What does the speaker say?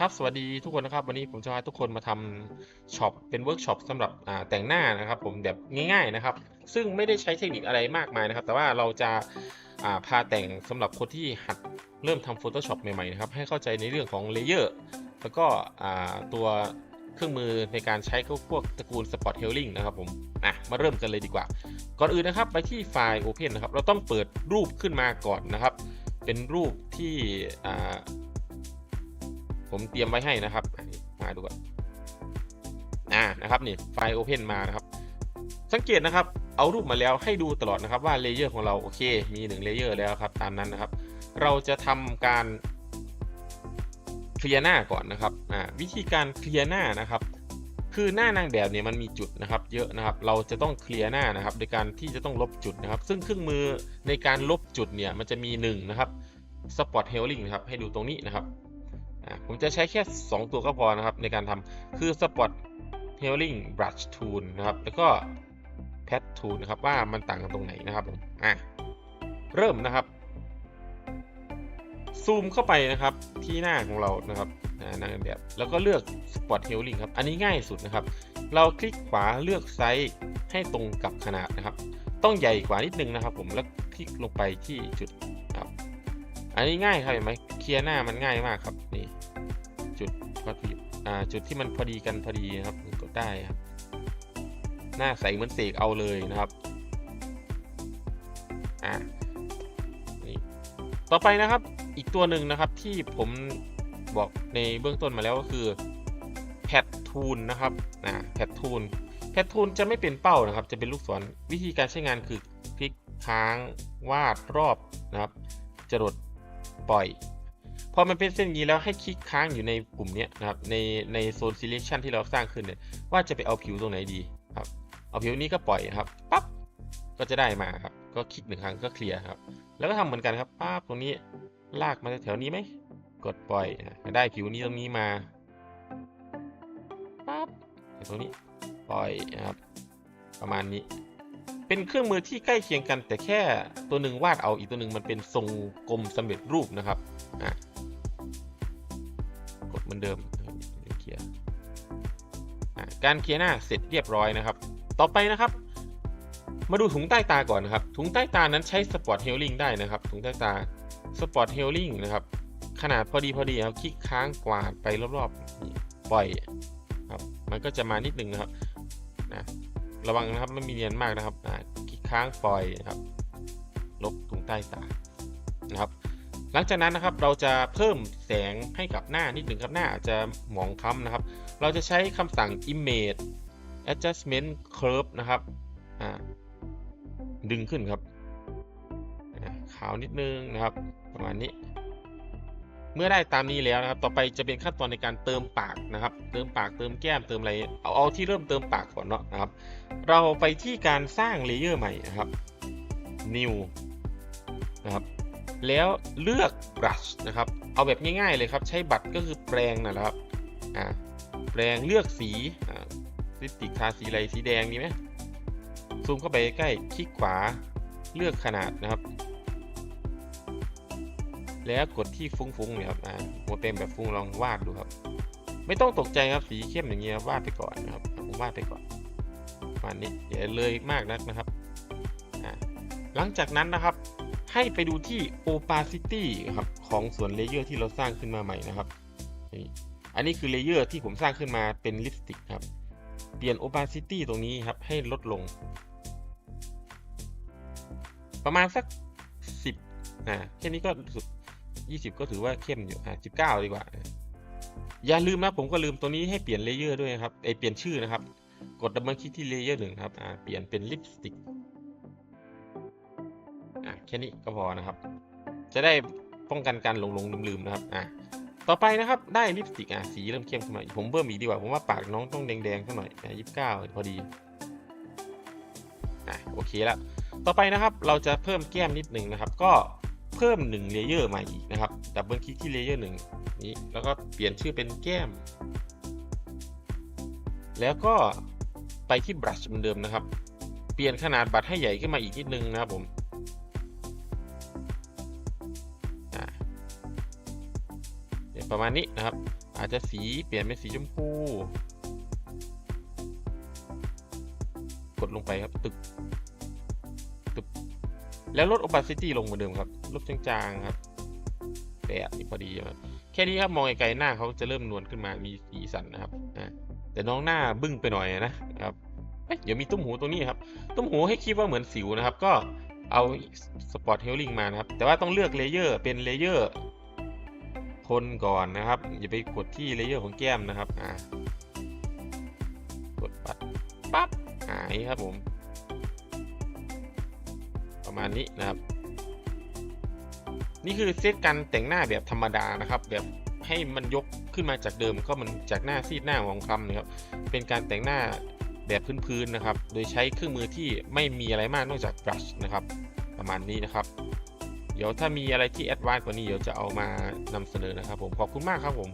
ครับสวัสดีทุกคนนะครับ วันนี้ผมจะพาทุกคนมาทำช็อปเป็นเวิร์กช็อปสำหรับแต่งหน้านะครับ ผมแบบง่ายๆนะครับ ซึ่งไม่ได้ใช้เทคนิคอะไรมากมายนะครับ แต่ว่าเราจะาพาแต่งสำหรับคนที่หัดเริ่มทำ Photoshop ใหม่ๆนะครับให้เข้าใจในเรื่องของเลเยอร์แล้วก็ตัวเครื่องมือในการใช้พวกตระกูล Spot Healing นะครับผมอะมาเริ่มกันเลยดีกว่า ก่อนอื่นนะครับไปที่ไฟล์ Open นะครับเราต้องเปิดรูปขึ้นมาก่อนนะครับ เป็นรูปที่ ผมเตรียมไว้ให้นะครับมาดูก่อนอ่านะครับนี่ไฟล์ Open มานะครับ สังเกตนะครับเอารูปมาแล้วให้ดูตลอดนะครับว่าเลเยอร์ของเราโอเค มี1เลเยอร์แล้วครับตามนั้นนะครับ เราจะทำการเคลียร์หน้าก่อนนะครับอ่าวิธีการเคลียร์หน้านะครับ คือหน้านางแบบเนี่ยมันมีจุดนะครับ เยอะนะครับ เราจะต้องเคลียร์หน้านะครับ โดยการที่จะต้องลบจุดนะครับ ซึ่งเครื่องมือในการลบจุดเนี่ยมันจะมี1นะครับ Spot Healing นะครับให้ดูตรงนี้นะครับ ผมจะใช้แค่ 2 ตัวก็พอนะครับ ในการทำคือ Spot Healing Brush Tool นะครับ แล้วก็ Pad Tool นะครับ ว่ามันต่างกันตรงไหนนะครับผมอะเริ่มนะครับ ซูมเข้าไปนะครับที่หน้าของเรานะครับอ่านางแบบ แล้วก็เลือก Spot Healing ครับ อันนี้ง่ายสุดนะครับ เราคลิกขวาเลือกไซส์ให้ตรงกับขนาดนะครับ ต้องใหญ่กว่านิดนึงนะครับ ผมแล้วคลิกลงไปที่จุดครับอันนี้ง่ายครับเห็นไหมเคลียร์หน้ามันง่ายมากครับนี่ จุดพอดีอ่าจุดที่มันพอดีกันพอดีนะครับกดได้ครับ หน้าใสเหมือนเสกเอาเลยนะครับอ่านี่ต่อไปนะครับอีกตัวหนึ่งนะครับที่ผมบอกในเบื้องต้นมาแล้วก็คือแพดทูลนะครับอ่าแพดทูลแพดทูลจะไม่เป็นเป้านะครับ จะเป็นลูกศรวิธีการใช้งานคือคลิกค้างวาดรอบนะครับจรดปล่อย พอมันเป็นเส้นงี้แล้วให้คลิกค้างอยู่ในกลุ่มนี้นะครับในในโซน selection ที่เราสร้างขึ้นเนี่ยว่าจะไปเอาผิวตรงไหนดีครับเอาผิวนี้ก็ปล่อยครับปั๊บก็จะได้มาครับก็คลิกหนึ่งครั้งก็เคลียร์ครับ แล้วก็ทำเหมือนกันครับปั๊บตรงนี้ลากมาแถวนี้ไหมกดปล่อยอะได้ผิวนี้ตรงนี้มาปั๊บตรงนี้ปล่อยครับประมาณนี้ เป็นเครื่องมือที่ใกล้เคียงกัน แต่แค่ตัวหนึ่งวาดเอาอีกตัวหนึ่งมันเป็นทรงกลมสำเร็จรูปนะครับอะ อนเดิมเคลียร์การเคลียร์หน้าเสร็จเรียบร้อยนะครับ ต่อไปนะครับ มาดูถุงใต้ตาก่อนนะครับ ถุงใต้ตานั้นใช้สปอร์ตเฮลลิงได้นะครับ ถุงใต้ตาสปอร์ตเฮลลิงนะครับ ขนาดพอดีพอดีครับคลิกค้างกวาดไปรอบๆปล่อยครับ มันก็จะมานิดนึงนะครับนะระวังนะครับไม่มีเนียนมากนะครับคลิกค้างปล่อยนะครับ ลบถุงใต้ตานะครับ หลังจากนั้นนะครับเราจะเพิ่มแสงให้กับหน้านิดหนึ่งครับหน้าอาจจะหมองคล้ำนะครับ เราจะใช้คำสั่ง image adjustment curve นะครับดึงขึ้นครับขาวนิดนึงนะครับ ประมาณนี้ เมื่อได้ตามนี้แล้วนะครับ ต่อไปจะเป็นขั้นตอนในการเติมปากนะครับ เติมปากเติมแก้มเติมอะไรเอาเอาที่เริ่มเติมปากก่อนเนาะนะครับ เราไปที่การสร้างเลเยอร์ใหม่นะครับ new นะครับ แล้วเลือก brush นะครับ เอาแบบง่ายๆเลยครับ ใช้บัตรก็คือแปรงนะครับอ่าแปรงเลือกสีอ่าลิปสติกทาสีอะไรสีแดงดีไหมซูมเข้าไปใกล้คลิกขวาเลือกขนาดนะครับ แล้วกดที่ฟุ้งๆเนี่ยครับอ่าหัวเต็มแบบฟุ้งลองวาดดูครับ ไม่ต้องตกใจครับสีเข้มอย่างเงี้ยวาดไปก่อนนะครับผมวาดไปก่อนประมาณนี้อย่าเลยมากนักนะครับหลังจากนั้นนะครับ ให้ไปดูที่ opacity ครับของส่วนเลเยอร์ที่เราสร้างขึ้นมาใหม่นะครับอันนี้คือเลเยอร์ที่ผมสร้างขึ้นมาเป็นลิปสติกครับ เปลี่ยน opacity ตรงนี้ครับให้ลดลง ประมาณสัก 10นะแค่นี้ก็สุด20 ก็ถือว่าเข้มอยู่อะ19 ดีกว่า อย่าลืมนะผมก็ลืมตัวนี้ให้เปลี่ยนเลเยอร์ด้วยครับไอเปลี่ยนชื่อนะครับ กดดับเบิลคลิกที่เลเยอร์หนึ่งครับอ่าเปลี่ยนเป็นลิปสติก อะแค่นี้ก็พอนะครับ จะได้ป้องกันการหลงหลงลืมลืมๆนะครับอะต่อไปนะครับได้ลิปสติกอะสีเริ่มเข้มขึ้นมาอีกผมเพิ่มอีกดีกว่าผมว่าปากน้องต้องแดงๆสักหน่อยอะยี่สิบเก้าพอดีอะโอเคแล้วต่อไปนะครับเราจะเพิ่มแก้มนิดหนึ่งนะครับ ก็เพิ่มหนึ่งเลเยอร์ใหม่อีกนะครับดับเบิลคลิกที่เลเยอร์หนึ่งนี้แล้วก็เปลี่ยนชื่อเป็นแก้ม แล้วก็ไปที่บรัชเหมือนเดิมนะครับ เปลี่ยนขนาดบัตรให้ใหญ่ขึ้นมาอีกนิดนึงนะครับผม ประมาณนี้นะครับ อาจจะสีเปลี่ยนเป็นสีชมพู กดลงไปครับตึกตึกแล้วลด opacity ลงเหมือนเดิมครับลดจางๆครับแปดนี่พอดีครับแค่นี้ครับมองไกลๆหน้าเขาจะเริ่มนวลขึ้นมามีสีสันนะครับแต่น้องหน้าบึ้งไปหน่อยนะครับเอ้ยเดี๋ยวมีตุ้มหูตรงนี้ครับ ตุ้มหูให้คิดว่าเหมือนสิวนะครับ ก็เอาสปอตเฮลลิงมานะครับ แต่ว่าต้องเลือกเลเยอร์เป็นเลเยอร์ คนก่อนนะครับ อย่าไปกดที่เลเยอร์ของแก้มนะครับอ่ากดปัดปั๊บหายครับผม ประมาณนี้นะครับ นี่คือเซตการแต่งหน้าแบบธรรมดานะครับ แบบให้มันยกขึ้นมาจากเดิมก็มันจากหน้าซีดหน้าหมองคำนะครับเป็นการแต่งหน้าแบบพื้นๆนะครับ โดยใช้เครื่องมือที่ไม่มีอะไรมากนอกจาก brush นะครับ ประมาณนี้นะครับ เดี๋ยวถ้ามีอะไรที่แอดวานซ์กว่านี้เดี๋ยวจะเอามานำเสนอนะครับผมขอบคุณมากครับผม